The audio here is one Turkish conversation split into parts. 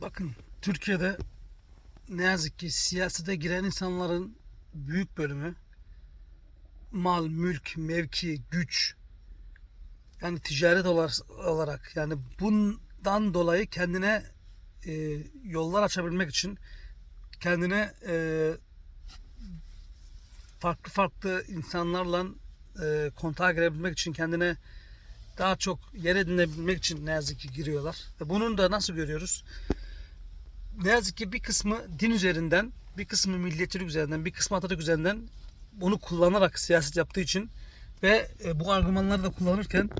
Bakın Türkiye'de ne yazık ki siyasete giren insanların büyük bölümü mal, mülk, mevki, güç yani ticaret olar- olarak yani bundan dolayı kendine e, yollar açabilmek için kendine e, farklı farklı insanlarla e, kontağa girebilmek için kendine daha çok yer edinebilmek için ne yazık ki giriyorlar. Bunun da nasıl görüyoruz? Ne yazık ki bir kısmı din üzerinden, bir kısmı milliyetçilik üzerinden, bir kısmı Atatürk üzerinden bunu kullanarak siyaset yaptığı için ve e, bu argümanları da kullanırken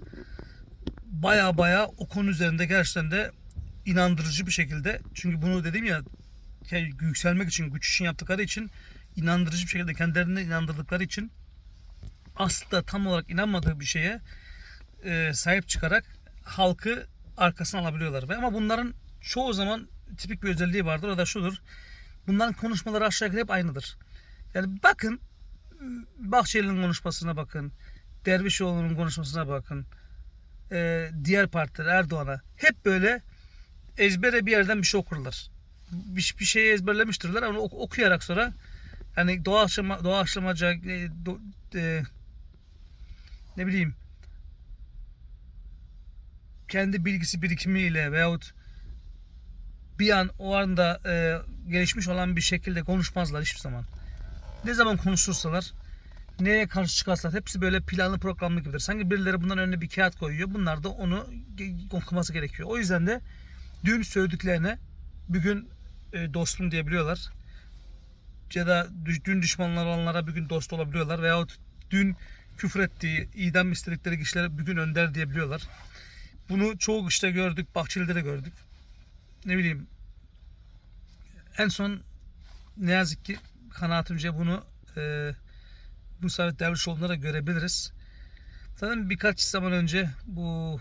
baya baya o konu üzerinde gerçekten de inandırıcı bir şekilde çünkü bunu dedim ya yükselmek için, güç için yaptıkları için inandırıcı bir şekilde kendilerine inandırdıkları için aslında tam olarak inanmadığı bir şeye e, sahip çıkarak halkı arkasına alabiliyorlar. Ama bunların çoğu zaman tipik bir özelliği vardır. O da şudur. Bunların konuşmaları aşağı yukarı hep aynıdır. Yani bakın Bahçeli'nin konuşmasına bakın. Dervişoğlu'nun konuşmasına bakın. e, diğer partiler Erdoğan'a. Hep böyle ezbere bir yerden bir şey okurlar. Bir, bir şeyi ezberlemiştirler ama ok- okuyarak sonra yani doğaçlama, doğaçlamaca e, do- e, ne bileyim kendi bilgisi birikimiyle veyahut bir an o anda e, gelişmiş olan bir şekilde konuşmazlar hiçbir zaman. Ne zaman konuşursalar neye karşı çıkarsalar hepsi böyle planlı programlı gibidir. Sanki birileri bunların önüne bir kağıt koyuyor. Bunlar da onu okuması gerekiyor. O yüzden de dün söylediklerine bugün e, dostum diyebiliyorlar. Ya da dü- dün düşmanlar olanlara bugün dost olabiliyorlar. Veyahut dün küfür ettiği, idam istedikleri kişilere bugün önder diyebiliyorlar. Bunu çoğu işte gördük. Bahçeli'de de gördük. Ne bileyim en son ne yazık ki kanaatimce bunu e, Musavet Dervişoğlu'nda da görebiliriz. Zaten birkaç zaman önce bu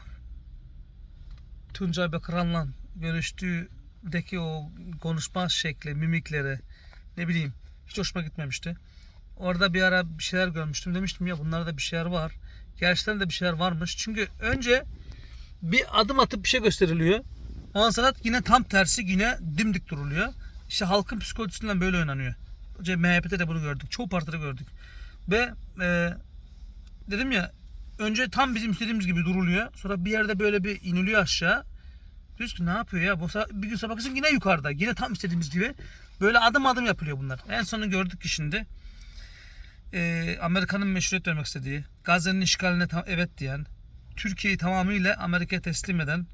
Tuncay Bakıran'la görüştüğüdeki o konuşma şekli, mimikleri ne bileyim hiç hoşuma gitmemişti. Orada bir ara bir şeyler görmüştüm. Demiştim ya bunlarda bir şeyler var. Gerçekten de bir şeyler varmış. Çünkü önce bir adım atıp bir şey gösteriliyor. Sonra yine tam tersi yine dimdik duruluyor. İşte halkın psikolojisinden böyle oynanıyor. MHP'de de bunu gördük. Çoğu partide gördük. Ve e, dedim ya önce tam bizim istediğimiz gibi duruluyor. Sonra bir yerde böyle bir iniliyor aşağı. Diyoruz ki ne yapıyor ya? Bir gün bakıyorsun yine yukarıda. Yine tam istediğimiz gibi. Böyle adım adım yapılıyor bunlar. En sonunu gördük ki şimdi. E, Amerika'nın meşruiyet vermek istediği, Gazze'nin işgaline tam evet diyen, Türkiye'yi tamamıyla Amerika'ya teslim eden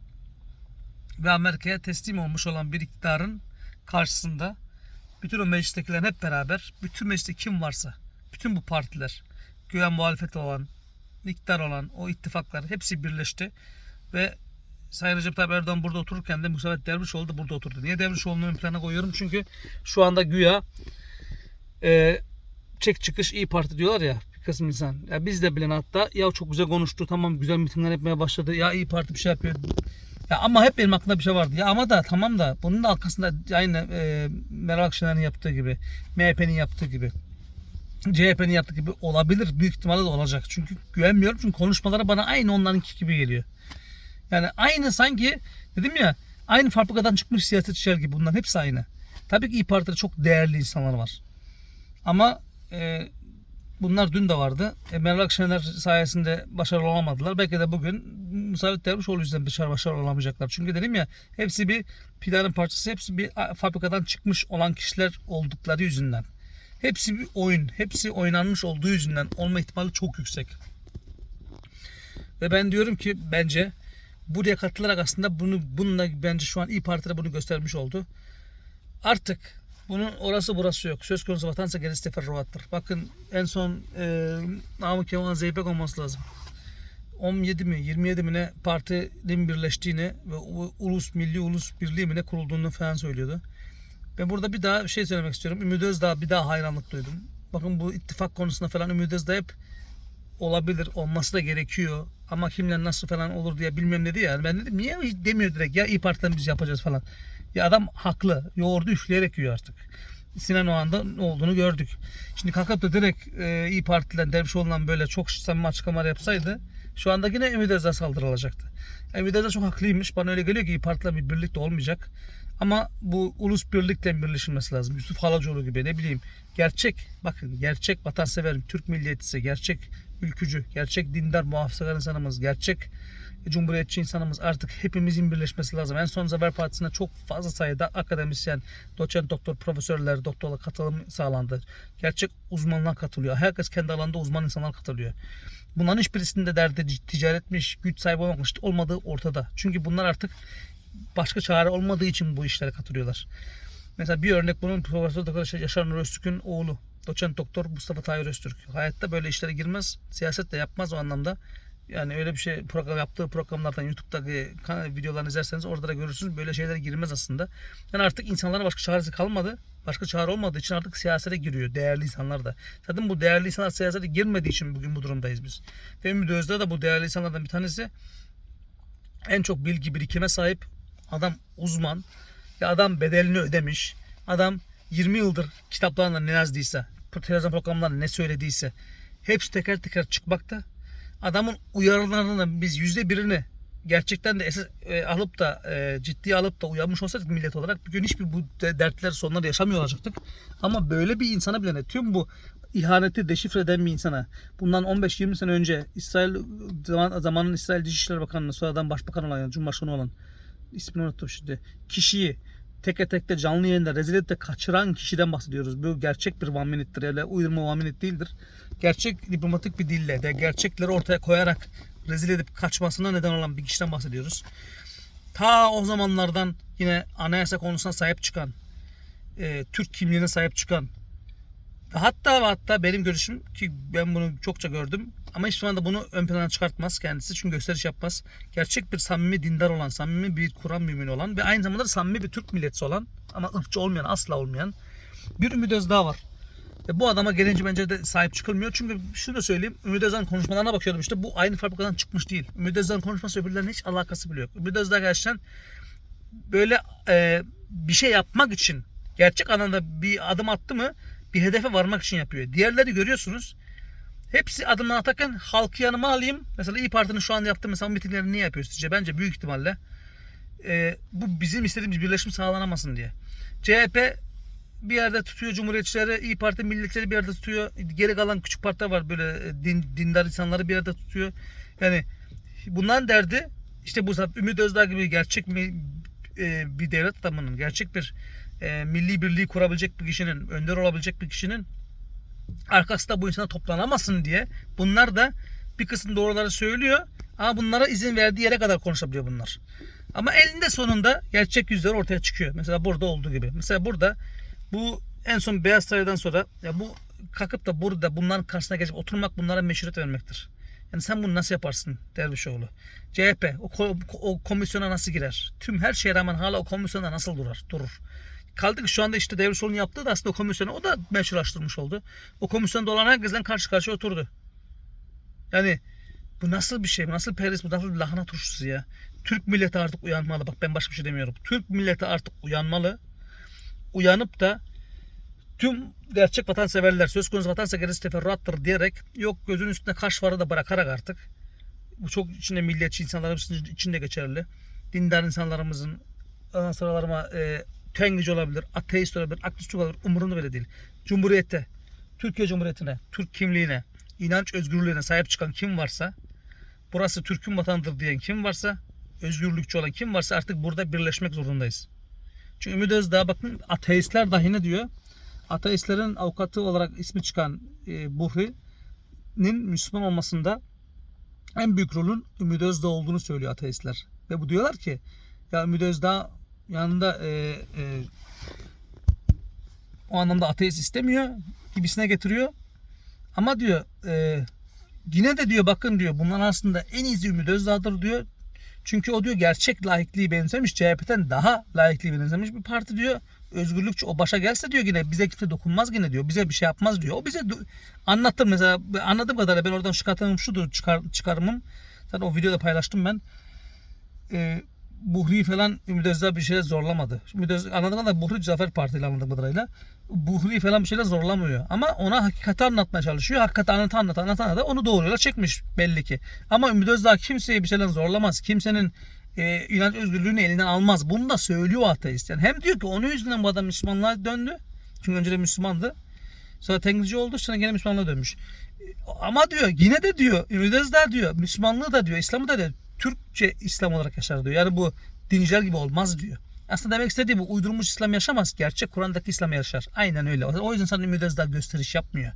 ve Amerika'ya teslim olmuş olan bir iktidarın karşısında bütün o meclistekilerin hep beraber, bütün mecliste kim varsa, bütün bu partiler, güven muhalefeti olan, iktidar olan o ittifaklar hepsi birleşti ve Sayın Recep Tayyip Erdoğan burada otururken de Musavet Dervişoğlu da burada oturdu. Niye Dervişoğlu'nu ön plana koyuyorum? Çünkü şu anda güya e, çek çıkış iyi Parti diyorlar ya bir kısım insan. Ya biz de bilen hatta ya çok güzel konuştu tamam güzel mitingler yapmaya başladı. Ya iyi Parti bir şey yapıyor. Ya ama hep benim aklımda bir şey vardı. Ya ama da tamam da bunun da arkasında aynı e, Meral Akşener'in yaptığı gibi, MHP'nin yaptığı gibi, CHP'nin yaptığı gibi olabilir. Büyük ihtimalle de olacak. Çünkü güvenmiyorum. Çünkü konuşmaları bana aynı onlarınki gibi geliyor. Yani aynı sanki dedim ya aynı fabrikadan çıkmış siyasetçiler gibi bunların hepsi aynı. Tabii ki İYİ Parti'de çok değerli insanlar var. Ama e, bunlar dün de vardı. E, Meral Akşener sayesinde başarılı olamadılar. Belki de bugün Musavet Dervişoğlu yüzünden dışarı başarılı olamayacaklar. Çünkü dedim ya hepsi bir planın parçası. Hepsi bir fabrikadan çıkmış olan kişiler oldukları yüzünden. Hepsi bir oyun. Hepsi oynanmış olduğu yüzünden olma ihtimali çok yüksek. Ve ben diyorum ki bence buraya katılarak aslında bunu bununla bence şu an İyi Parti'de bunu göstermiş oldu. Artık bunun orası burası yok. Söz konusu vatansa gerisi teferruattır. Bakın en son e, Namık Kemal Zeybek olması lazım. 17 mi 27 mi ne partinin birleştiğini ve ulus milli ulus birliği mi ne kurulduğunu falan söylüyordu. Ben burada bir daha şey söylemek istiyorum. Ümit Özdağ bir daha hayranlık duydum. Bakın bu ittifak konusunda falan Ümit Özdağ hep olabilir, olması da gerekiyor. Ama kimle nasıl falan olur diye bilmem dedi ya. Ben dedim niye demiyor direkt ya İYİ Parti'den biz yapacağız falan. Ya adam haklı. Yoğurdu üfleyerek yiyor artık. Sinan Oğan'da ne olduğunu gördük. Şimdi kalkıp da direkt e, İyi Parti'den Dervişoğlu'ndan böyle çok samimi açıklamalar yapsaydı Şu anda yine Ümit Özdağ saldırılacaktı. Ümit Özdağ çok haklıymış. Bana öyle geliyor ki İYİ Parti'yle bir birlik de olmayacak. Ama bu ulus birlikle birleşilmesi lazım. Yusuf Halacoğlu gibi ne bileyim. Gerçek, bakın gerçek vatansever, Türk milliyetçisi, gerçek ülkücü, gerçek dindar muhafazakar insanımız, gerçek cumhuriyetçi insanımız artık hepimizin birleşmesi lazım. En son Zafer Partisi'ne çok fazla sayıda akademisyen, doçent doktor, profesörler, doktorlar katılım sağlandı. Gerçek uzmanlar katılıyor. Herkes kendi alanında uzman insanlar katılıyor. Bunların hiçbirisinde derdi ticaretmiş, güç sahibi olmakmış olmadığı ortada. Çünkü bunlar artık başka çare olmadığı için bu işlere katılıyorlar. Mesela bir örnek bunun Profesör Doktor Yaşar Nur Öztürk'ün oğlu. Doçent Doktor Mustafa Tahir Öztürk. Hayatta böyle işlere girmez. Siyaset de yapmaz o anlamda. Yani öyle bir şey program yaptığı programlardan YouTube'daki videolarını izlerseniz orada da görürsünüz. Böyle şeylere girmez aslında. Yani artık insanlara başka çaresi kalmadı. Başka çare olmadığı için artık siyasete giriyor. Değerli insanlar da. Zaten bu değerli insanlar siyasete girmediği için bugün bu durumdayız biz. Ve Ümit Özdağ da bu değerli insanlardan bir tanesi. En çok bilgi birikime sahip. Adam uzman. Ya adam bedelini ödemiş. Adam 20 yıldır kitaplarında ne yazdıysa, televizyon programlarında ne söylediyse hepsi teker teker çıkmakta. Adamın uyarılarının biz yüzde birini gerçekten de esas, e, alıp da e, ciddiye alıp da uyanmış olsaydık millet olarak bugün hiçbir bu de- dertler sonları yaşamıyor olacaktık. Ama böyle bir insana bile ne tüm bu ihaneti deşifre eden bir insana bundan 15-20 sene önce İsrail zaman, zamanın İsrail Dışişleri Bakanı'nı sonradan Başbakan olan yani Cumhurbaşkanı olan ismini unuttum şimdi. Kişiyi teke tekte canlı yayında rezil edip de kaçıran kişiden bahsediyoruz. Bu gerçek bir one minute'tir. Öyle uydurma one minute değildir. Gerçek diplomatik bir dille de gerçekleri ortaya koyarak rezil edip kaçmasına neden olan bir kişiden bahsediyoruz. Ta o zamanlardan yine anayasa konusuna sahip çıkan, e, Türk kimliğine sahip çıkan hatta hatta benim görüşüm ki ben bunu çokça gördüm ama hiçbir zaman da bunu ön plana çıkartmaz kendisi çünkü gösteriş yapmaz. Gerçek bir samimi dindar olan, samimi bir Kur'an mümini olan ve aynı zamanda da samimi bir Türk milletçisi olan ama ırkçı olmayan, asla olmayan bir Ümit Özdağ var. Ve bu adama gelince bence de sahip çıkılmıyor. Çünkü şunu da söyleyeyim. Ümit Özdağ'ın konuşmalarına bakıyorum işte. Bu aynı fabrikadan çıkmış değil. Ümit Özdağ'ın konuşması öbürlerinin hiç alakası bile yok. Ümit Özdağ gerçekten böyle e, bir şey yapmak için gerçek anlamda bir adım attı mı bir hedefe varmak için yapıyor. Diğerleri görüyorsunuz. Hepsi adımdan atarken halkı yanıma alayım. Mesela İyi Parti'nin şu anda yaptığı mesela mitinglerini niye yapıyor sizce? Bence büyük ihtimalle e, bu bizim istediğimiz birleşim sağlanamasın diye. CHP bir yerde tutuyor Cumhuriyetçileri, İyi Parti milliyetçileri bir yerde tutuyor. Geri kalan küçük partiler var böyle e, din, dindar insanları bir yerde tutuyor. Yani bunların derdi işte bu Ümit Özdağ gibi gerçek mi e, bir devlet adamının, gerçek bir e, milli birliği kurabilecek bir kişinin, önder olabilecek bir kişinin arkasında bu insana toplanamasın diye bunlar da bir kısım doğruları söylüyor ama bunlara izin verdiği yere kadar konuşabiliyor bunlar. Ama elinde sonunda gerçek yüzler ortaya çıkıyor. Mesela burada olduğu gibi. Mesela burada bu en son Beyaz Saray'dan sonra ya bu kalkıp da burada bunların karşısına geçip oturmak bunlara meşruiyet vermektir. Yani sen bunu nasıl yaparsın Dervişoğlu? CHP o, ko- o komisyona nasıl girer? Tüm her şeye rağmen hala o komisyonda nasıl durar? Durur. Kaldı ki şu anda işte Dervişoğlu'nun yaptığı da aslında o komisyonu o da meşrulaştırmış oldu. O komisyonda olan herkesten karşı karşıya oturdu. Yani bu nasıl bir şey? Bu nasıl peris? Bu nasıl lahana turşusu ya? Türk milleti artık uyanmalı. Bak ben başka bir şey demiyorum. Türk milleti artık uyanmalı. Uyanıp da tüm gerçek vatanseverler söz konusu vatanseverisi teferruattır diyerek yok gözün üstünde kaş varı da bırakarak artık bu çok içinde milliyetçi insanlarımızın içinde geçerli. Dindar insanlarımızın sıralarıma e, tengici olabilir, ateist olabilir, agnostik olabilir umurunda bile değil. Cumhuriyete, Türkiye Cumhuriyeti'ne, Türk kimliğine, inanç özgürlüğüne sahip çıkan kim varsa, burası Türk'ün vatanıdır diyen kim varsa, özgürlükçü olan kim varsa artık burada birleşmek zorundayız. Çünkü Ümit Özdağ bakın ateistler dahi ne diyor? Ateistlerin avukatı olarak ismi çıkan e, Buhri'nin Müslüman olmasında en büyük rolün Ümit Özdağ olduğunu söylüyor ateistler. Ve bu diyorlar ki ya Ümit Özdağ yanında e, e, o anlamda ateist istemiyor gibisine getiriyor. Ama diyor e, yine de diyor bakın diyor bunlar aslında en iyisi Ümit Özdağ'dır diyor. Çünkü o diyor gerçek laikliği benimsemiş. CHP'den daha laikliği benimsemiş bir parti diyor. Özgürlükçü o başa gelse diyor yine bize kimse dokunmaz yine diyor. Bize bir şey yapmaz diyor. O bize anlattı mesela anladığım kadarıyla ben oradan çıkartımım şudur çıkar, çıkarımım. Zaten o videoda paylaştım ben. Ee, Buhri falan Özdağ bir şeye zorlamadı. Özdağ anladığım kadarıyla Buhri Zafer Partili anladığım kadarıyla. Buhri falan bir şeyler zorlamıyor. Ama ona hakikati anlatmaya çalışıyor. Hakikati anlata anlata anlata anlata onu doğru yola çekmiş belli ki. Ama Ümit Özdağ kimseye bir şeyler zorlamaz. Kimsenin e, inanç özgürlüğünü elinden almaz. Bunu da söylüyor ateist. Yani hem diyor ki onun yüzünden bu adam Müslümanlığa döndü. Çünkü önceden Müslümandı. Sonra Tengrici oldu sonra gene Müslümanlığa dönmüş. Ama diyor yine de diyor Ümit Özdağ diyor Müslümanlığı da diyor İslam'ı da diyor Türkçe İslam olarak yaşar diyor. Yani bu dinciler gibi olmaz diyor. Aslında demek istediği bu uydurulmuş İslam yaşamaz. Gerçek Kur'an'daki İslam yaşar. Aynen öyle. O yüzden sana Ümit Özdağ gösteriş yapmıyor.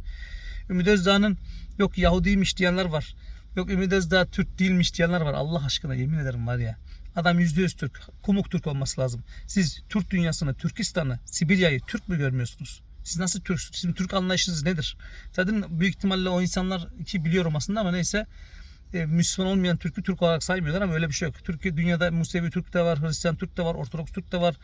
Ümit Özdağ'ın yok Yahudiymiş diyenler var. Yok Ümit Özdağ Türk değilmiş diyenler var. Allah aşkına yemin ederim var ya. Adam yüzde yüz Türk. Kumuk Türk olması lazım. Siz Türk dünyasını, Türkistan'ı, Sibirya'yı Türk mü görmüyorsunuz? Siz nasıl Türk? Sizin Türk anlayışınız nedir? Zaten büyük ihtimalle o insanlar ki biliyorum aslında ama neyse e, Müslüman olmayan Türk'ü Türk olarak saymıyorlar ama öyle bir şey yok. Türkiye dünyada Musevi Türk de var, Hristiyan Türk de var, Ortodoks Türk de var,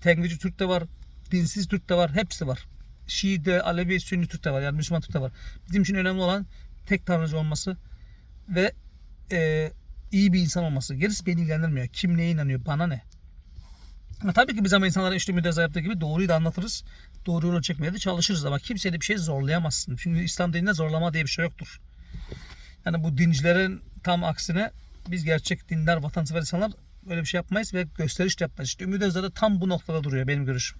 Tengrici Türk de var, dinsiz Türk de var, hepsi var. Şii de, Alevi, Sünni Türk de var yani Müslüman Türk de var. Bizim için önemli olan tek tanrıcı olması ve e, iyi bir insan olması. Gerisi beni ilgilendirmiyor. Kim neye inanıyor, bana ne? Ama tabii ki biz ama insanlara işte müdeza gibi doğruyu da anlatırız. Doğru yolu çekmeye de çalışırız ama kimseye de bir şey zorlayamazsın. Çünkü İslam dininde zorlama diye bir şey yoktur. Yani bu dincilerin tam aksine biz gerçek dindar vatansever insanlar öyle bir şey yapmayız ve gösteriş de yapmayız. İşte Ümit Özdağ da tam bu noktada duruyor benim görüşüm.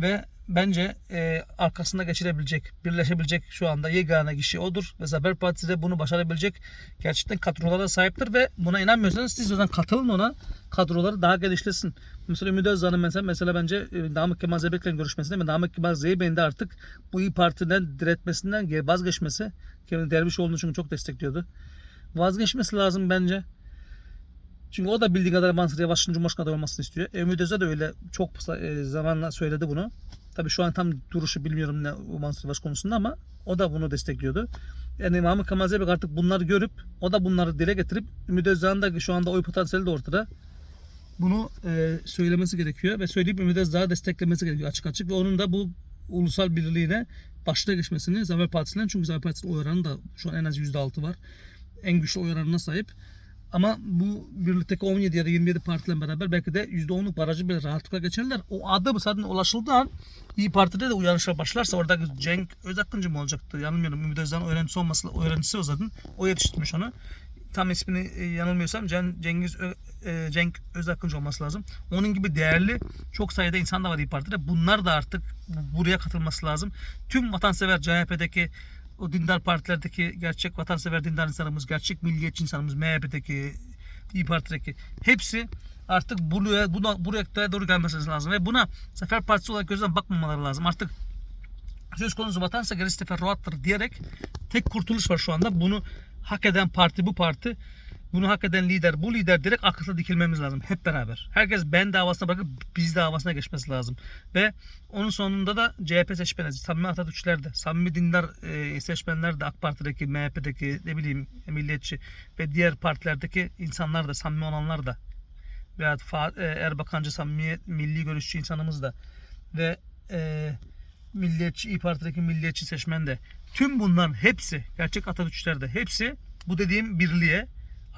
Ve bence e, arkasında geçirebilecek, birleşebilecek şu anda yegane kişi odur. Ve Zafer Partisi de bunu başarabilecek gerçekten kadrolara sahiptir ve buna inanmıyorsanız siz o katılın ona. Kadroları daha gelişlesin. Mesela Ümit Özdağ'ın mesela, mesela bence e, Namık Kemal Zeybek'le görüşmesinde ve Namık Kemal Zeybek'in de artık bu İyi Parti'den diretmesinden vazgeçmesi. Kemal Dervişoğlu'nu çünkü çok destekliyordu. Vazgeçmesi lazım bence. Çünkü o da bildiği kadar Mansur Yavaş'ın Cumhurbaşkanı olmasını istiyor. E, Ümit Özdağ da öyle çok e, zamanla söyledi bunu. Tabii şu an tam duruşu bilmiyorum ne Mansur Yavaş konusunda ama o da bunu destekliyordu. Yani Mahmut Kemal Zeybek artık bunları görüp o da bunları dile getirip Ümit Özdağ'ın da şu anda oy potansiyeli de ortada. Bunu e, söylemesi gerekiyor ve söyleyip Ümit Özdağ'ı desteklemesi gerekiyor açık açık ve onun da bu ulusal birliğine başta geçmesini Zafer Partisi'nden çünkü Zafer Partisi'nin oy oranı da şu an en az %6 var. En güçlü oy oranına sahip. Ama bu birlikteki 17 ya da 27 partiyle beraber belki de %10'luk barajı bile rahatlıkla geçerler. O adım zaten ulaşıldığı an İyi Parti'de de uyanışlar başlarsa oradaki Cenk Özakıncı mı olacaktı? Yanılmıyorum. Ümit Özdağ'ın öğrencisi olması, öğrencisi o zaten. O yetiştirmiş onu. Tam ismini e, yanılmıyorsam Cen- Cengiz Ö- e, Cenk Özakıncı olması lazım. Onun gibi değerli çok sayıda insan da var İyi Parti'de. Bunlar da artık buraya katılması lazım. Tüm vatansever CHP'deki o dindar partilerdeki gerçek vatansever dindar insanımız, gerçek milliyetçi insanımız, MHP'deki, İyi Parti'deki hepsi artık buraya, buna, buraya doğru gelmesi lazım. Ve buna Zafer Partisi olarak gözden bakmamaları lazım. Artık söz konusu vatansa gerisi teferruattır diyerek tek kurtuluş var şu anda. Bunu hak eden parti bu parti. Bunu hak eden lider bu lider direkt akılda dikilmemiz lazım hep beraber. Herkes ben davasına bırakıp biz davasına geçmesi lazım. Ve onun sonunda da CHP seçmeni, samimi Atatürkçüler de, samimi dindar e, seçmenler de AK Parti'deki, MHP'deki, ne bileyim milliyetçi ve diğer partilerdeki insanlar da, samimi olanlar da veya e, Erbakancı, samimi, milli görüşçü insanımız da ve e, milliyetçi, İyi Parti'deki milliyetçi seçmen de tüm bunların hepsi, gerçek Atatürkçüler de hepsi bu dediğim birliğe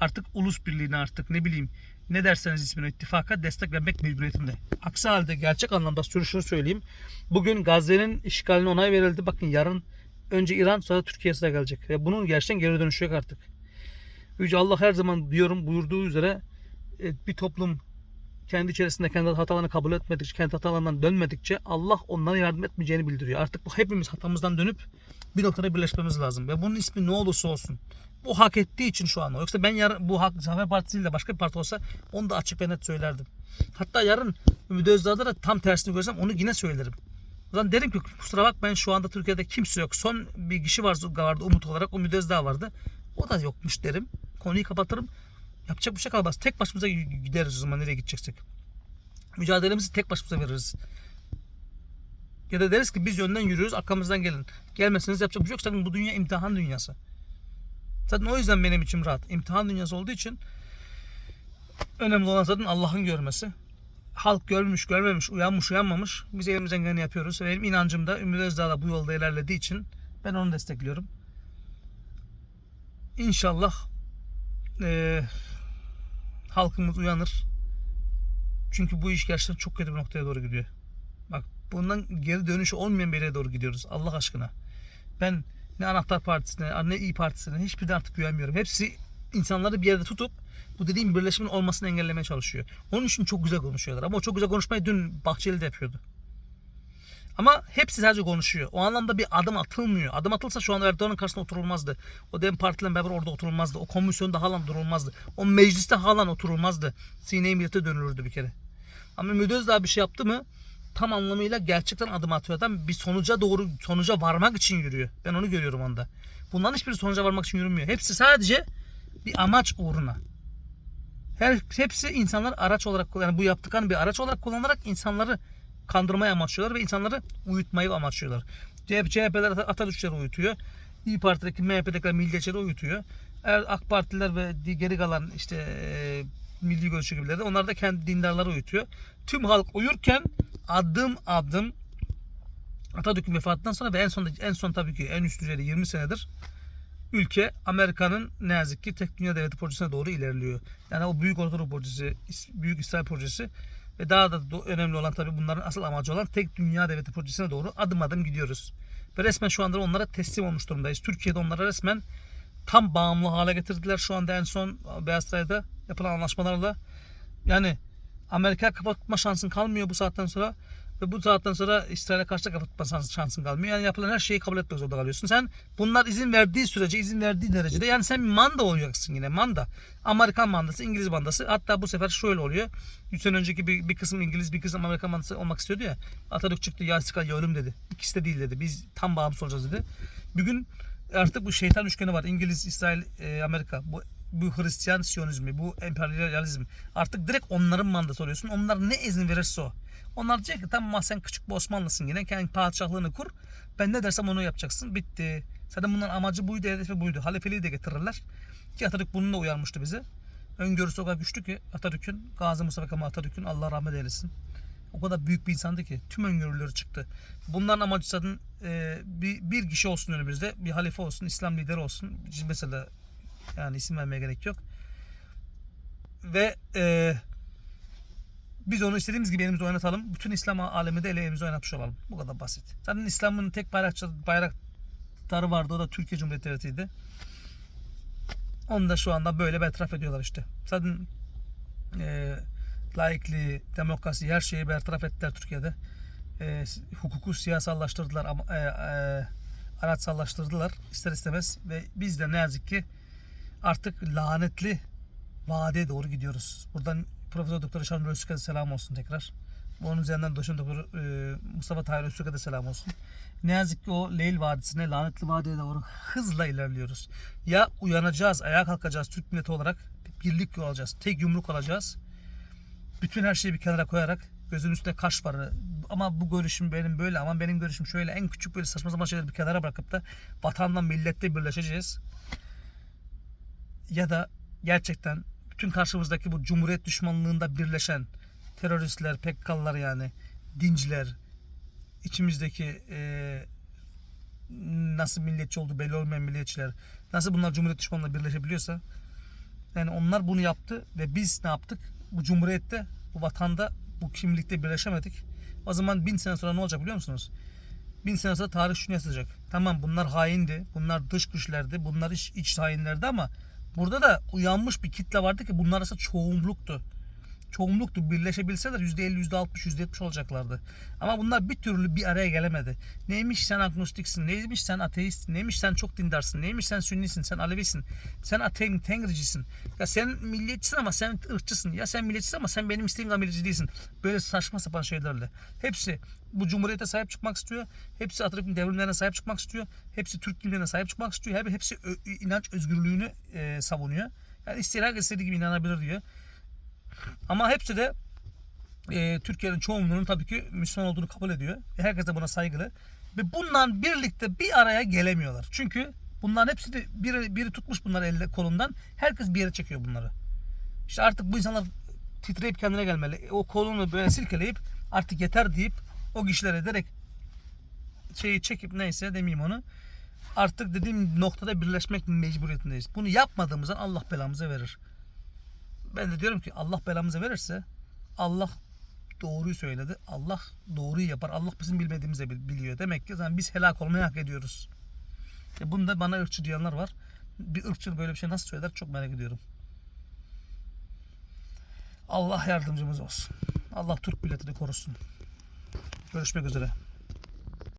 artık ulus birliğine artık ne bileyim ne derseniz ismine ittifaka destek vermek mecburiyetinde. Aksi halde gerçek anlamda şunu söyleyeyim. Bugün Gazze'nin işgaline onay verildi. Bakın yarın önce İran sonra Türkiye sıra gelecek. Ve bunun gerçekten geri dönüşü yok artık. Yüce Allah her zaman diyorum buyurduğu üzere e, bir toplum kendi içerisinde kendi hatalarını kabul etmedikçe, kendi hatalarından dönmedikçe Allah onlara yardım etmeyeceğini bildiriyor. Artık bu hepimiz hatamızdan dönüp bir noktada birleşmemiz lazım. Ve bunun ismi ne olursa olsun. Bu hak ettiği için şu an. Yoksa ben yarın bu hak Zafer Partisi değil de başka bir parti olsa onu da açık ve net söylerdim. Hatta yarın Ümit Özdağ'da da tam tersini görsem onu yine söylerim. O zaman derim ki kusura bakmayın şu anda Türkiye'de kimse yok. Son bir kişi var, vardı umut olarak Ümit Özdağ vardı. O da yokmuş derim. Konuyu kapatırım. Yapacak bir şey kalmaz. Tek başımıza gideriz o zaman nereye gideceksek. Mücadelemizi tek başımıza veririz. Ya da deriz ki biz yönden yürüyoruz arkamızdan gelin. Gelmeseniz yapacak bir şey yok. Zaten bu dünya imtihan dünyası. Zaten o yüzden benim içim rahat. İmtihan dünyası olduğu için önemli olan zaten Allah'ın görmesi. Halk görmüş, görmemiş, uyanmış, uyanmamış. Biz elimizden geleni yapıyoruz. Benim inancım da Ümit Özdağ da bu yolda ilerlediği için ben onu destekliyorum. İnşallah eee halkımız uyanır. Çünkü bu iş gerçekten çok kötü bir noktaya doğru gidiyor. Bundan geri dönüşü olmayan bir yere doğru gidiyoruz Allah aşkına. Ben ne Anahtar Partisi'ne ne İyi Partisi'ne hiçbirine artık güvenmiyorum. Hepsi insanları bir yerde tutup bu dediğim birleşimin olmasını engellemeye çalışıyor. Onun için çok güzel konuşuyorlar. Ama o çok güzel konuşmayı dün Bahçeli de yapıyordu. Ama hepsi sadece konuşuyor. O anlamda bir adım atılmıyor. Adım atılsa şu an Erdoğan'ın karşısında oturulmazdı. O dem partiyle beraber orada oturulmazdı. O komisyonda halan durulmazdı. O mecliste halan oturulmazdı. Sine millete dönülürdü bir kere. Ama Ümit Özdağ bir şey yaptı mı tam anlamıyla gerçekten adım atıyor adam. Bir sonuca doğru sonuca varmak için yürüyor. Ben onu görüyorum onda. Bunların hiçbiri sonuca varmak için yürümüyor. Hepsi sadece bir amaç uğruna. Her, hepsi insanlar araç olarak yani bu yaptıklarını bir araç olarak kullanarak insanları kandırmayı amaçlıyorlar ve insanları uyutmayı amaçlıyorlar. CHP, CHP'ler At- Atatürkçüleri uyutuyor. İyi Parti'deki MHP'dekiler milliyetçileri uyutuyor. Eğer AK Partililer ve geri kalan işte milli görüşü gibileri onlar da kendi dindarları uyutuyor. Tüm halk uyurken adım adım Atatürk'ün vefatından sonra ve en son en son tabii ki en üst düzeyde 20 senedir ülke Amerika'nın ne yazık ki tek dünya devleti projesine doğru ilerliyor. Yani o büyük Ortadoğu projesi, büyük İsrail projesi ve daha da önemli olan tabii bunların asıl amacı olan tek dünya devleti projesine doğru adım adım gidiyoruz. Ve resmen şu anda onlara teslim olmuş durumdayız. Türkiye'de onlara resmen tam bağımlı hale getirdiler. Şu anda en son Beyaz Saray'da yapılan anlaşmalarla yani Amerika kapatma şansın kalmıyor bu saatten sonra ve bu saatten sonra İsrail'e karşı da kapatma şans- şansın kalmıyor. Yani yapılan her şeyi kabul etmek zorunda kalıyorsun. Sen bunlar izin verdiği sürece, izin verdiği derecede yani sen manda olacaksın yine manda. Amerikan mandası, İngiliz mandası. Hatta bu sefer şöyle oluyor. 3 sene önceki bir, bir kısım İngiliz, bir kısım Amerikan mandası olmak istiyordu ya. Atatürk çıktı ya istikal ya ölüm dedi. İkisi de değil dedi. Biz tam bağımsız olacağız dedi. Bugün artık bu şeytan üçgeni var. İngiliz, İsrail, e, Amerika. Bu bu Hristiyan Siyonizmi, bu emperyalizm. Artık direkt onların mandası oluyorsun. Onlar ne izin verirse o. Onlar diyecek ki tamam sen küçük bir Osmanlısın yine. Kendi padişahlığını kur. Ben ne dersem onu yapacaksın. Bitti. Zaten bunların amacı buydu, hedefi buydu. Halifeliği de getirirler. Ki Atatürk bununla uyarmıştı bizi. Öngörüsü o kadar güçlü ki Atatürk'ün, Gazi Mustafa Kemal Atatürk'ün Allah rahmet eylesin. O kadar büyük bir insandı ki tüm öngörüleri çıktı. Bunların amacı zaten e, bir, bir kişi olsun önümüzde. Bir halife olsun, İslam lideri olsun. Mesela yani isim vermeye gerek yok. Ve e, biz onu istediğimiz gibi elimizde oynatalım. Bütün İslam alemi de ele elimizde oynatmış olalım. Bu kadar basit. Zaten İslam'ın tek bayrakçı, bayraktarı vardı. O da Türkiye Cumhuriyeti Devleti'ydi. Onu da şu anda böyle bertaraf ediyorlar işte. Zaten e, laikliği, demokrasi her şeyi bertaraf ettiler Türkiye'de. E, hukuku siyasallaştırdılar e, e, araçsallaştırdılar ister istemez ve biz de ne yazık ki artık lanetli vadeye doğru gidiyoruz. Buradan Profesör Doktor Şahin Öztürk'e selam olsun tekrar. Onun üzerinden Doçent Doktor e, Mustafa Tahir Öztürk'e de selam olsun. Ne yazık ki o Leyl Vadisi'ne, lanetli vadeye doğru hızla ilerliyoruz. Ya uyanacağız, ayağa kalkacağız Türk milleti olarak, birlik olacağız, tek yumruk olacağız. Bütün her şeyi bir kenara koyarak gözün üstünde kaş var. Ama bu görüşüm benim böyle ama benim görüşüm şöyle en küçük böyle saçma sapan şeyleri bir kenara bırakıp da vatanla millette birleşeceğiz. Ya da gerçekten bütün karşımızdaki bu cumhuriyet düşmanlığında birleşen teröristler, PKK'lılar yani, dinciler, içimizdeki e, nasıl milliyetçi olduğu belli olmayan milliyetçiler, nasıl bunlar cumhuriyet düşmanlığıyla birleşebiliyorsa yani onlar bunu yaptı ve biz ne yaptık? Bu cumhuriyette, bu vatanda, bu kimlikte birleşemedik. O zaman bin sene sonra ne olacak biliyor musunuz? Bin sene sonra tarih şunu yazacak. Tamam bunlar haindi, bunlar dış güçlerdi, bunlar iç, iç hainlerdi ama burada da uyanmış bir kitle vardı ki bunlar aslında çoğunluktu. Çoğunluktu. Birleşebilseler %50, %60, %70 olacaklardı. Ama bunlar bir türlü bir araya gelemedi. Neymiş sen agnostiksin, neymiş sen ateistsin, neymiş sen çok dindarsın, neymiş sen sünnisin, sen alevisin, sen atein, tengricisin. Ya sen milliyetçisin ama sen ırkçısın. Ya sen milliyetçisin ama sen benim istediğim milliyetçi değilsin. Böyle saçma sapan şeylerle. Hepsi bu cumhuriyete sahip çıkmak istiyor. Hepsi Atatürk'ün devrimlerine sahip çıkmak istiyor. Hepsi Türk kimliğine sahip çıkmak istiyor. Hep- Hepsi inanç özgürlüğünü e, savunuyor. Yani isteyen istediği gibi inanabilir diyor. Ama hepsi de e, Türkiye'nin çoğunluğunun tabii ki Müslüman olduğunu kabul ediyor. Ve herkes de buna saygılı. Ve bundan birlikte bir araya gelemiyorlar. Çünkü bunların hepsi de biri, biri tutmuş bunları elde kolundan. Herkes bir yere çekiyor bunları. İşte artık bu insanlar titreyip kendine gelmeli. O kolunu böyle silkeleyip artık yeter deyip o kişilere direkt şeyi çekip neyse demeyeyim onu. Artık dediğim noktada birleşmek mecburiyetindeyiz. Bunu yapmadığımızdan Allah belamıza verir. Ben de diyorum ki Allah belamıza verirse Allah doğruyu söyledi. Allah doğruyu yapar. Allah bizim bilmediğimizi bil- biliyor. Demek ki zaten biz helak olmayı hak ediyoruz. E bunda bana ırkçı diyenler var. Bir ırkçı böyle bir şey nasıl söyler çok merak ediyorum. Allah yardımcımız olsun. Allah Türk milletini korusun. Görüşmek üzere.